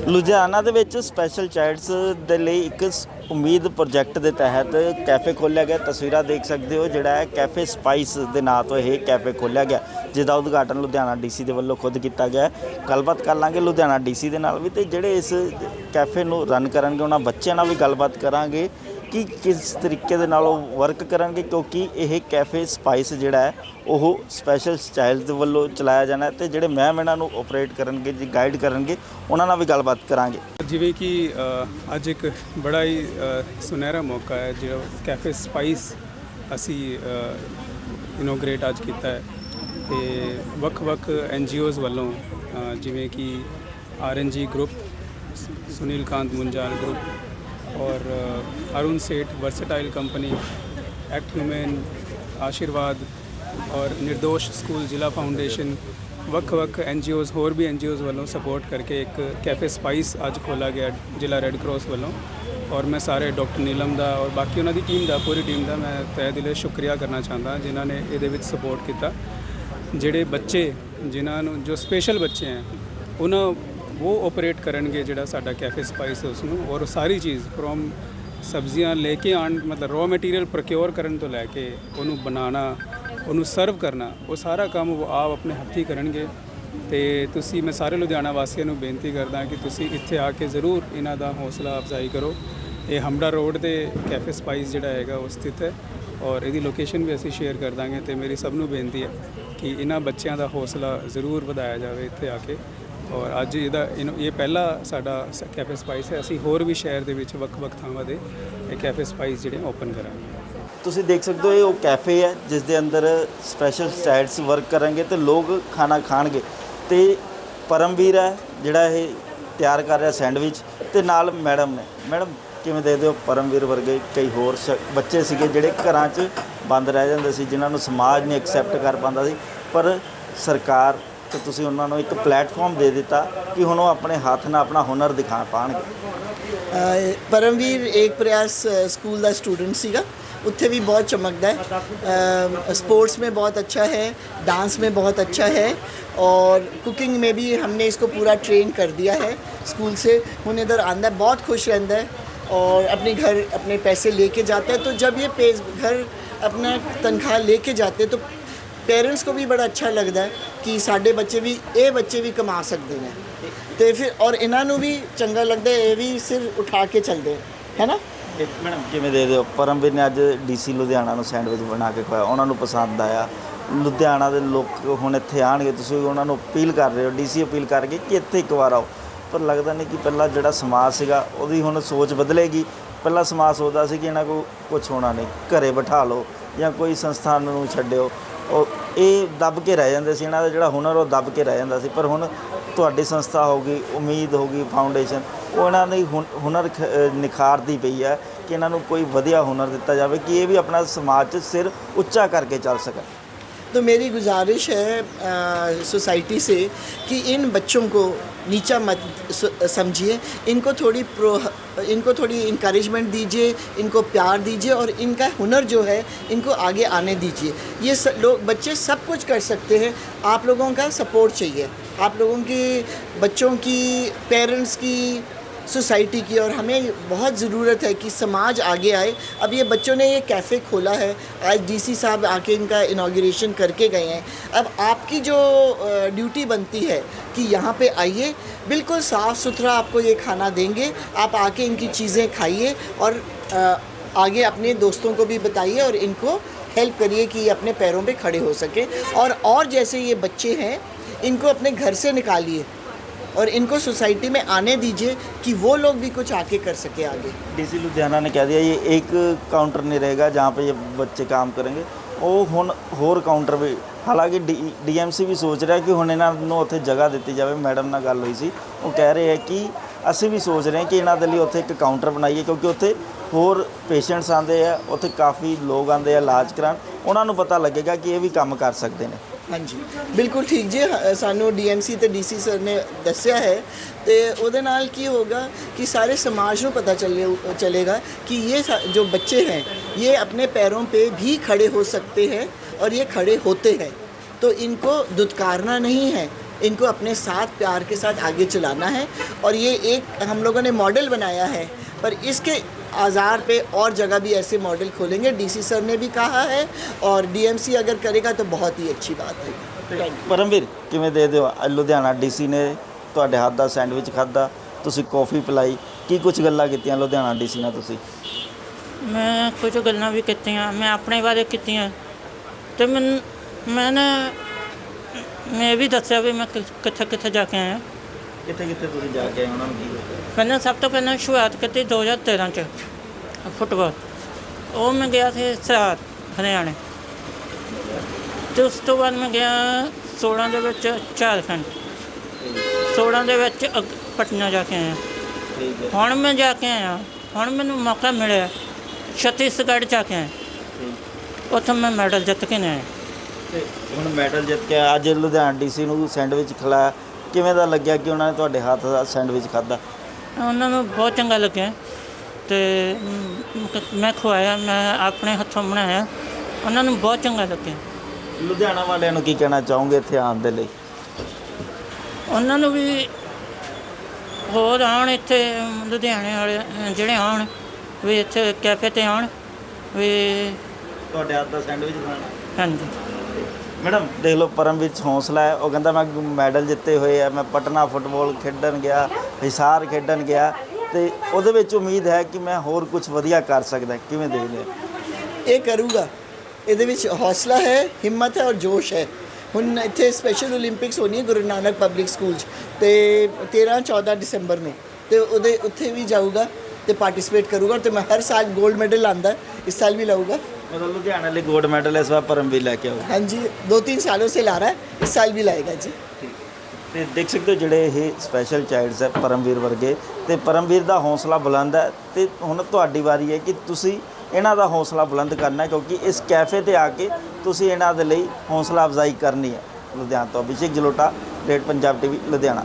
ਲੁਧਿਆਣਾ ਦੇ ਵਿੱਚ ਸਪੈਸ਼ਲ ਚਾਈਲਡਸ ਦੇ ਲਈ ਇੱਕ ਉਮੀਦ ਪ੍ਰੋਜੈਕਟ ਦੇ ਤਹਿਤ ਕੈਫੇ ਖੋਲ੍ਹਿਆ ਗਿਆ। ਤਸਵੀਰਾਂ ਦੇਖ ਸਕਦੇ ਹੋ, ਜਿਹੜਾ ਹੈ ਕੈਫੇ ਸਪਾਈਸ ਦੇ ਨਾਂ ਤੋਂ ਇਹ ਕੈਫੇ ਖੋਲ੍ਹਿਆ ਗਿਆ, ਜਿਹਦਾ ਉਦਘਾਟਨ ਲੁਧਿਆਣਾ ਡੀਸੀ ਦੇ ਵੱਲੋਂ ਖੁਦ ਕੀਤਾ ਗਿਆ ਗੱਲਬਾਤ ਕਰ ਲਾਂਗੇ ਲੁਧਿਆਣਾ ਡੀਸੀ ਦੇ ਨਾਲ ਵੀ ਤੇ ਜਿਹੜੇ ਇਸ ਕੈਫੇ ਨੂੰ ਰਨ ਕਰਨਗੇ, ਉਹਨਾਂ ਬੱਚਿਆਂ ਨਾਲ ਵੀ ਗੱਲਬਾਤ ਕਰਾਂਗੇ। ਕੀ ਕਿਸ ਤਰੀਕੇ ਦੇ ਨਾਲ ਉਹ ਵਰਕ ਕਰਨਗੇ? ਕਿਉਂਕਿ ਇਹ ਕੈਫੇ ਸਪਾਈਸ ਜਿਹੜਾ ਹੈ, ਉਹ ਸਪੈਸ਼ਲ ਸਟਾਈਲ ਦੇ ਵੱਲੋਂ ਚਲਾਇਆ ਜਾਣਾ ਹੈ ਤੇ ਜਿਹੜੇ ਮੈਮ ਇਹਨਾਂ ਨੂੰ ਆਪਰੇਟ ਕਰਨਗੇ, ਜੀ ਗਾਈਡ ਕਰਨਗੇ, ਉਹਨਾਂ ਨਾਲ ਵੀ ਗੱਲਬਾਤ ਕਰਾਂਗੇ। ਜਿਵੇਂ ਕਿ ਅੱਜ ਇੱਕ ਬੜਾ ਹੀ ਸੁਨਹਿਰਾ ਮੌਕਾ ਹੈ, ਜਿਹੜਾ ਕੈਫੇ ਸਪਾਈਸ ਅਸੀਂ ਇਨੋਗ੍ਰੇਟ ਅੱਜ ਕੀਤਾ ਹੈ। ਤੇ ਵੱਖ-ਵੱਖ ਐਨਜੀਓਜ਼ ਵੱਲੋਂ ਜਿਵੇਂ ਕਿ RNG group Sunil Kant Munjal group ਔਰ ਅ, Arun Seth versatile company act human Ashirwad ਔਰ ਨਿਰਦੋਸ਼ ਸਕੂਲ ਜ਼ਿਲ੍ਹਾ ਫਾਊਂਡੇਸ਼ਨ ਵੱਖ-ਵੱਖ ਐਨਜੀਓਜ਼ ਹੋਰ ਵੀ ਐਨਜੀਓਜ਼ ਵੱਲੋਂ ਸਪੋਰਟ ਕਰਕੇ ਇੱਕ ਕੈਫੇ ਸਪਾਈਸ ਅੱਜ ਖੋਲਾ ਗਿਆ ਜ਼ਿਲ੍ਹਾ ਰੈੱਡ ਕਰਾਸ ਵੱਲੋਂ ਔਰ ਮੈਂ ਸਾਰੇ ਡਾਕਟਰ ਨੀਲਮ ਦਾ ਔਰ ਬਾਕੀ ਉਹਨਾਂ ਦੀ ਟੀਮ ਦਾ ਪੂਰੀ ਟੀਮ ਦਾ ਮੈਂ ਤਹਿ ਦਿਲੋਂ ਸ਼ੁਕਰੀਆ ਕਰਨਾ ਚਾਹੁੰਦਾ ਜਿਨ੍ਹਾਂ ਨੇ ਇਹਦੇ ਵਿੱਚ ਸਪੋਰਟ ਕੀਤਾ ਜਿਹੜੇ ਬੱਚੇ ਜਿਨ੍ਹਾਂ ਨੂੰ ਜੋ ਸਪੈਸ਼ਲ ਬੱਚੇ ਹੈ ਉਹਨਾਂ ਉਹ ਆਪਰੇਟ ਕਰਨਗੇ ਜਿਹੜਾ ਸਾਡਾ ਕੈਫੇ ਸਪਾਈਸ ਉਸ ਨੂੰ ਔਰ ਸਾਰੀ ਚੀਜ਼ ਫਰੋਮ ਸਬਜ਼ੀਆਂ ਲੈ ਕੇ ਆਣ ਮਤਲਬ ਰॉ ਮਟੀਰੀਅਲ ਪ੍ਰੋਕਿਉਰ ਕਰਨ ਤੋਂ ਲੈ ਕੇ ਉਹਨੂੰ ਬਣਾਉਣਾ, ਉਹਨੂੰ ਸਰਵ ਕਰਨਾ, ਉਹ ਸਾਰਾ ਕੰਮ ਉਹ ਆਪ ਆਪਣੇ ਹੱਥੀਂ ਕਰਨਗੇ। ਤੇ ਤੁਸੀਂ, ਮੈਂ ਸਾਰੇ ਲੁਧਿਆਣਾ ਵਾਸੀਆਂ ਨੂੰ ਬੇਨਤੀ ਕਰਦਾ ਕਿ ਤੁਸੀਂ ਇੱਥੇ ਆ ਕੇ ਜ਼ਰੂਰ ਇਹਨਾਂ ਦਾ ਹੌਸਲਾ ਅਫਜ਼ਾਈ ਕਰੋ। ਇਹ ਹਮੜਾ ਰੋਡ ਤੇ ਕੈਫੇ ਸਪਾਈਸ ਜਿਹੜਾ ਹੈਗਾ ਉਹ ਸਥਿਤ ਹੈ ਔਰ ਇਹਦੀ ਲੋਕੇਸ਼ਨ ਵੀ ਅਸੀਂ ਸ਼ੇਅਰ ਕਰ ਦਾਂਗੇ ਤੇ ਮੇਰੀ ਸਭ ਨੂੰ ਬੇਨਤੀ ਹੈ ਕਿ ਇਹਨਾਂ ਬੱਚਿਆਂ ਦਾ ਹੌਸਲਾ ਜ਼ਰੂਰ ਵਧਾਇਆ ਜਾਵੇ ਇੱਥੇ ਆ ਕੇ। ਔਰ ਅੱਜ ਇਹਦਾ ਇਹਨੂੰ- ਇਹ ਪਹਿਲਾ ਸਾਡਾ ਸ- ਕੈਫੇ ਸਪਾਈਸ ਹੈ। ਅਸੀਂ ਹੋਰ ਵੀ ਸ਼ਹਿਰ ਦੇ ਵਿੱਚ ਵੱਖ-ਵੱਖ ਥਾਵਾਂ ਦੇ ਇਹ ਕੈਫੇ ਸਪਾਈਸ ਜਿਹੜੇ ਓਪਨ ਕਰਾਂਗੇ। ਤੁਸੀਂ ਦੇਖ ਸਕਦੇ ਹੋ, ਇਹ ਉਹ ਕੈਫੇ ਹੈ, ਜਿਸ ਦੇ ਅੰਦਰ ਸਪੈਸ਼ਲ ਚਾਈਲਡਸ ਵਰਕ ਕਰਾਂਗੇ ਤੇ ਲੋਕ ਖਾਣਾ ਖਾਣਗੇ। ਤੇ ਪਰਮਵੀਰ ਹੈ, ਜਿਹੜਾ ਇਹ ਤਿਆਰ ਕਰ ਰਿਹਾ ਸੈਂਡਵਿਚ ਤੇ ਨਾਲ ਮੈਡਮ ਨੇ। ਮੈਡਮ, ਕਿਵੇਂ ਦੇਖਦੇ ਹੋ ਪਰਮਵੀਰ ਵਰਗੇ ਕਈ ਹੋਰ ਸ਼- ਬੱਚੇ ਸੀਗੇ ਜਿਹੜੇ ਘਰਾਂ 'ਚ ਬੰਦ ਰਹਿ ਜਾਂਦੇ ਸੀ, ਜਿਨ੍ਹਾਂ ਨੂੰ ਸਮਾਜ ਨਹੀਂ ਐਕਸੈਪਟ ਕਰ ਪਾਉਂਦਾ ਸੀ, ਪਰ ਸਰਕਾਰ ਤੇ ਤੁਸੀਂ ਉਹਨਾਂ ਨੂੰ ਇੱਕ ਪਲੇਟਫਾਰਮ ਦੇ ਦਿੱਤਾ ਕਿ ਹੁਣ ਉਹ ਆਪਣੇ ਹੱਥ ਨਾਲ ਆਪਣਾ ਹੁਨਰ ਦਿਖਾ ਪਾਣਗੇ ਅ, ਪਰਮਵੀਰ ਏਕ ਪ੍ਰਯਾਸ ਅ, ਸਕੂਲ ਦਾ ਸਟੂਡੈਂਟ ਸੀਗਾ ਉੱਥੇ ਵੀ ਬਹੁਤ ਚਮਕਦਾ है स्पोर्ट्स में बहुत अच्छा है डांस में बहुत अच्छा है और कुकिंग में भी हमने इसको पूरा ट्रेन कर दिया है स्कूल से ਹੁਣ इधर आंदा है बहुत खुश रहता है और अपने घर अपने पैसे लेके जाता है तो जब ये पे घर अपना तनख्वाह लेके जाते तो पेरेंट्स को भी बड़ा अच्छा लगता है ਕਿ ਸਾਡੇ ਬੱਚੇ ਵੀ ਇਹ ਬੱਚੇ ਵੀ ਕਮਾ ਸਕਦੇ ਨੇ ਤੇ ਫਿਰ ਔਰ ਇਹਨਾਂ ਨੂੰ ਵੀ ਚੰਗਾ ਲੱਗਦਾ ਹੈ, ਇਹ ਵੀ ਸਿਰ ਉਠਾ ਕੇ ਚੱਲਦੇ ਹੈ ਨਾ ਇੱਕ ਮੈਡਮ ਕਿਵੇਂ ਦੇ ਦਿਓ ਪਰਮਵੀਰ ਨੇ ਅੱਜ ਡੀਸੀ ਲੁਧਿਆਣਾ ਨੂੰ ਸੈਂਡਵਿਚ ਬਣਾ ਕੇ ਖਵਾਇਆ ਉਹਨਾਂ ਨੂੰ ਪਸੰਦ ਆਇਆ ਲੁਧਿਆਣਾ ਦੇ ਲੋਕ ਹੁਣ ਇੱਥੇ ਆਣਗੇ ਤੁਸੀਂ ਉਹਨਾਂ ਨੂੰ ਅਪੀਲ ਕਰ ਰਹੇ ਹੋ ਡੀਸੀ ਅਪੀਲ ਕਰ ਕੇ ਕਿ ਇੱਥੇ ਇੱਕ ਵਾਰ ਆਓ ਪਰ ਲੱਗਦਾ ਨਹੀਂ ਕਿ ਪਹਿਲਾਂ ਜਿਹੜਾ ਸਮਾਜ ਸੀਗਾ ਉਹਦੀ ਹੁਣ ਸੋਚ ਬਦਲੇਗੀ ਪਹਿਲਾਂ ਸਮਾਜ ਸੋਚਦਾ ਸੀ ਕਿ ਇਹਨਾਂ ਕੋ ਕੁਝ ਹੋਣਾ ਨਹੀਂ ਘਰੇ ਬਿਠਾ ਲਓ ਜਾਂ ਕੋਈ ਸੰਸਥਾਨ ਨੂੰ ਛੱਡਿਓ ਉਹ ਇਹ ਦੱਬ ਕੇ ਰਹਿ ਜਾਂਦੇ ਸੀ ਇਹਨਾਂ ਦਾ ਜਿਹੜਾ ਹੁਨਰ ਉਹ ਦੱਬ ਕੇ ਰਹਿ ਜਾਂਦਾ ਸੀ ਪਰ ਹੁਣ ਤੁਹਾਡੀ ਸੰਸਥਾ ਹੋਗੀ ਉਮੀਦ ਹੋਗੀ ਫਾਊਂਡੇਸ਼ਨ ਉਹ ਇਹਨਾਂ ਦੀ ਹੁਨ- ਹੁਨਰ ਖ- ਅ, ਨਿਖਾਰਦੀ ਪਈ ਹੈ ਕਿ ਇਹਨਾਂ ਨੂੰ ਕੋਈ ਵਧੀਆ ਹੁਨਰ ਦਿੱਤਾ ਜਾਵੇ ਕਿ ਇਹ ਵੀ ਆਪਣਾ ਸਮਾਜ 'ਚ ਸਿਰ ਉੱਚਾ ਕਰਕੇ ਚੱਲ ਸਕਣ तो मेरी गुजारिश है सोसाइटी से कि इन बच्चों को नीचा मत स- समझिए इनको थोड़ी प्रो इनको थोड़ी इंक्रेजमेंट दीजिए, इनको प्यार दीजिए और इनका हुनर जो है, इनको आगे आने दीजिए। ये लोग, बच्चे सब कुछ कर सकते हैं। आप लोगों का सपोर्ट चाहिए। आप लोगों की, बच्चों की पेरेंट्स की सोसाइटी की और हमें बहुत ज़रूरत है कि समाज आगे आए। अब ये बच्चों ने ये कैफ़े खोला है। आज डीसी साहब आके इनका इनाग्रेशन करके गए हैं। अब आपकी जो ड्यूटी बनती है कि यहाँ पे आइए। बिल्कुल साफ़ सुथरा आपको ये खाना देंगे। आप आके इनकी चीज़ें खाइए और आगे अपने दोस्तों को भी बताइए और इनको हेल्प करिए कि ये अपने पैरों पे खड़े हो सकें। और और जैसे ये बच्चे हैं, इनको अपने घर से निकालिए। और इनको सोसाइटी में आने दीजिए कि वो लोग भी कुछ आके कर सके आगे डीसी लुधियाना ने कह दिया ये एक काउंटर नहीं रहेगा जहाँ पे ये बच्चे काम करेंगे ਉਹ ਹੁਣ ਹੋਰ ਕਾਊਂਟਰ ਵੀ ਹਾਲਾਂਕਿ ਡੀਐਮਸੀ ਵੀ ਸੋਚ ਰਿਹਾ ਕਿ ਹੁਣ ਇਹਨਾਂ ਨੂੰ ਉੱਥੇ ਜਗ੍ਹਾ ਦਿੱਤੀ ਜਾਵੇ ਮੈਡਮ ਨਾਲ ਗੱਲ ਹੋਈ ਸੀ ਉਹ ਕਹਿ ਰਹੇ ਹੈ ਕਿ ਅਸੀਂ ਵੀ ਸੋਚ ਰਹੇ ਹਾਂ ਕਿ ਇਹਨਾਂ ਦੇ ਲਈ ਉੱਥੇ ਇੱਕ ਕਾਊਂਟਰ ਬਣਾਈਏ ਕਿਉਂਕਿ ਉੱਥੇ ਹੋਰ ਪੇਸ਼ੈਂਟਸ ਆਉਂਦੇ ਆ ਉੱਥੇ ਕਾਫੀ ਲੋਕ ਆਉਂਦੇ ਆ ਇਲਾਜ ਕਰਾਉਣ ਉਹਨਾਂ ਨੂੰ ਪਤਾ ਲੱਗੇਗਾ ਕਿ ਇਹ ਵੀ ਕੰਮ ਕਰ ਸਕਦੇ ਨੇ ਹਾਂਜੀ ਬਿਲਕੁਲ ਠੀਕ ਜੀ ਹ- ਸਾਨੂੰ ਡੀਐਮਸੀ ਤੇ ਡੀਸੀ ਸਰ ਨੇ ਦੱਸਿਆ ਹੈ ਤੇ ਉਹਦੇ ਨਾਲ ਕੀ ਹੋਗਾ कि सारे समाज को पता चले चलेगा कि ये सा- जो बच्चे हैं ये अपने पैरों पे भी खड़े हो सकते हैं और ये खड़े होते हैं तो इनको दुत्कारना नहीं है इनको अपने साथ प्यार के साथ आगे चलाना है और ये एक हम लोगों ने मॉडल बनाया है पर इसके आज़ार पे और जगह भी ऐसे मॉडल खोलेंगे डीसी सर ने भी कहा है और डीएमसी अगर करेगा तो बहुत ही अच्छी बात है थैंक यू ਪਰਮਵੀਰ ਕਿਵੇਂ ਦੇ ਦਿਓ ਅੱਜ ਲੁਧਿਆਣਾ ਡੀਸੀ ਨੇ ਤੁਹਾਡੇ ਹੱਥ ਦਾ ਸੈਂਡਵਿਚ ਖਾਦਾ ਤੁਸੀਂ ਕੌਫੀ ਪਿਲਾਈ ਕੀ ਕੁਝ ਗੱਲਾਂ ਕੀਤੀਆਂ ਲੁਧਿਆਣਾ ਡੀਸੀ ਨਾਲ ਤੁਸੀਂ ਮੈਂ ਕੁਝ ਗੱਲਾਂ ਵੀ ਕੀਤੀਆਂ ਮੈਂ ਆਪਣੇ ਬਾਰੇ ਕੀਤੀਆਂ ਤੇ ਮੈਂ ਮੈਂ ਨਾ ਮੈਂ ਇਹ ਵੀ ਦੱਸਿਆ ਵੀ ਮੈਂ ਕਿ- ਕਿੱਥੇ ਕਿੱਥੇ ਜਾ ਕੇ ਆਇਆ ਕਿੱਥੇ ਕਿੱਥੇ ਤੁਸੀਂ ਜਾ ਕੇ ਆਏ ਉਹਨਾਂ ਨੂੰ ਕੀ ਪਹਿਲਾਂ ਸਭ ਤੋਂ ਪਹਿਲਾਂ ਸ਼ੁਰੂਆਤ ਕੀਤੀ 2013 ਚ ਫੁੱਟਬਾਲ। ਉਹ ਮੈਂ ਗਿਆ ਸੀ ਸਿਆਰ ਹਰਿਆਣੇ। ਤੇ ਉਸ ਤੋਂ ਬਾਅਦ ਮੈਂ ਗਿਆ 16 ਦੇ ਵਿੱਚ ਝਾਰਖੰਡ। 16 ਦੇ ਵਿੱਚ ਪਟਨਾ ਜਾ ਕੇ ਆਇਆ। ਹੁਣ ਮੈਂ ਜਾ ਕੇ ਆਇਆ। ਹੁਣ ਮੈਨੂੰ ਮੌਕਾ ਮਿਲਿਆ ਛੱਤੀਸਗੜ੍ਹ ਜਾ ਕੇ ਆਇਆ। ਉੱਥੇ ਮੈਂ ਮੈਡਲ ਜਿੱਤ ਕੇ ਆਇਆ ਹੁਣ ਮੈਡਲ ਜਿੱਤ ਕੇ ਅੱਜ ਲੁਧਿਆਣਾ ਡੀਸੀ ਨੂੰ ਸੈਂਡਵਿਚ ਖਿਲਾਇਆ। ਕਿਵੇਂ ਦਾ ਲੱਗਿਆ ਕਿ ਉਹਨਾਂ ਨੇ ਤੁਹਾਡੇ ਹੱਥ ਦਾ ਸੈਂਡਵਿਚ ਖਾਦਾ ਉਹਨਾਂ ਨੂੰ ਬਹੁਤ ਚੰਗਾ ਲੱਗਿਆ ਤੇ ਮ, ਖਵਾਇਆ ਮੈਂ ਆਪਣੇ ਹੱਥੋਂ ਬਣਾਇਆ। ਉਹਨਾਂ ਨੂੰ ਬਹੁਤ ਚੰਗਾ ਲੱਗਿਆ। ਲੁਧਿਆਣਾ ਵਾਲਿਆਂ ਨੂੰ ਕੀ ਕਹਿਣਾ ਚਾਹੋਗੇ ਇੱਥੇ ਆਉਣ ਦੇ ਲਈ? ਉਹਨਾਂ ਨੂੰ ਵੀ ਹੋਰ ਆਉਣ ਇੱਥੇ ਲੁਧਿਆਣੇ ਵਾਲੇ ਜਿਹੜੇ ਆਉਣ ਵੀ ਇੱਥੇ ਕੈਫੇ ਤੇ ਆਉਣ ਵੀ ਤੁਹਾਡੇ ਹੱਥ ਦਾ ਸੈਂਡਵਿਚ ਖਾਣਾ ਹਾਂਜੀ। ਮੈਡਮ ਦੇਖ ਲਓ ਪਰਮ ਵਿੱਚ ਹੌਸਲਾ ਹੈ। ਉਹ ਕਹਿੰਦਾ ਮੈਂ ਮੈਡਲ ਜਿੱਤੇ ਹੋਏ ਆ ਮੈਂ ਪਟਨਾ ਫੁੱਟਬਾਲ ਖੇਡਣ ਗਿਆ। ਹਿਸਾਰ ਖੇਡਣ ਗਿਆ ਤੇ ਉਹਦੇ ਵਿੱਚ ਉਮੀਦ ਹੈ ਕਿ ਮੈਂ ਹੋਰ ਕੁਝ ਵਧੀਆ ਕਰ ਸਕਦਾ ਕਿਵੇਂ ਦੇਖਦੇ ਇਹ ਕਰੂਗਾ। ਇਹਦੇ ਵਿੱਚ ਹੌਸਲਾ ਹੈ ਹਿੰਮਤ ਹੈ ਔਰ ਜੋਸ਼ ਹੈ। ਹੁਣ ਇੱਥੇ ਸਪੈਸ਼ਲ 올림픽ਸ ਹੋਣੀ ਹੈ ਗੁਰੂ ਨਾਨਕ ਪਬਲਿਕ ਸਕੂਲ 'ਚ ਤੇ 13 14 ਦਸੰਬਰ ਨੂੰ। ਤੇ ਉਹਦੇ ਉੱਥੇ ਵੀ ਜਾਊਗਾ ਤੇ ਪਾਰਟਿਸਿਪੇਟ ਕਰੂਗਾ ਤੇ ਮੈਂ ਹਰ ਸਾਲ 골ਡ ਮੈਡਲ ਲਾਂਦਾ ਇਸ ਸਾਲ ਵੀ ਲਾਊਗਾ। ਮੇਰਾ ਲੁਧਿਆਣਾ ਲਈ 골ਡ ਮੈਡਲ ਇਸ ਵਾਰ ਪਰਮ ਵੀ ਲੈ ਕੇ ਆਊਗਾ। ਹਾਂਜੀ 2-3 ਸਾਲੋਂ ਸੇ ਲਾ ਰਹਾ ਹੈ ਇਸ ਸਾਲ ਵੀ ਲਾਏਗਾ ਜੀ। ਤੇ ਦੇਖ ਸਕਦੇ ਹੋ ਜਿਹੜੇ ਇਹ ਸਪੈਸ਼ਲ ਚਾਈਲਡਸ ਹੈ ਪਰਮਵੀਰ ਵਰਗੇ ਤੇ ਪਰਮਵੀਰ ਦਾ ਹੌਸਲਾ ਬੁਲੰਦ ਹੈ ਤੇ ਹੁਣ ਤੁਹਾਡੀ ਵਾਰੀ ਹੈ ਕਿ ਤੁਸੀਂ ਇਹਨਾਂ ਦਾ ਹੌਸਲਾ ਬੁਲੰਦ ਕਰਨਾ ਕਿਉਂਕਿ ਇਸ ਕੈਫੇ ਤੇ ਆ ਕੇ ਤੁਸੀਂ ਇਹਨਾਂ ਦੇ ਲਈ ਹੌਸਲਾ ਅਫਜ਼ਾਈ ਕਰਨੀ ਹੈ। ਲੁਧਿਆਣਾ ਤੋਂ ਅਭਿਸ਼ੇਕ ਜਲੋਟਾ ਰੇਡ ਪੰਜਾਬ ਟੀਵੀ ਲੁਧਿਆਣਾ।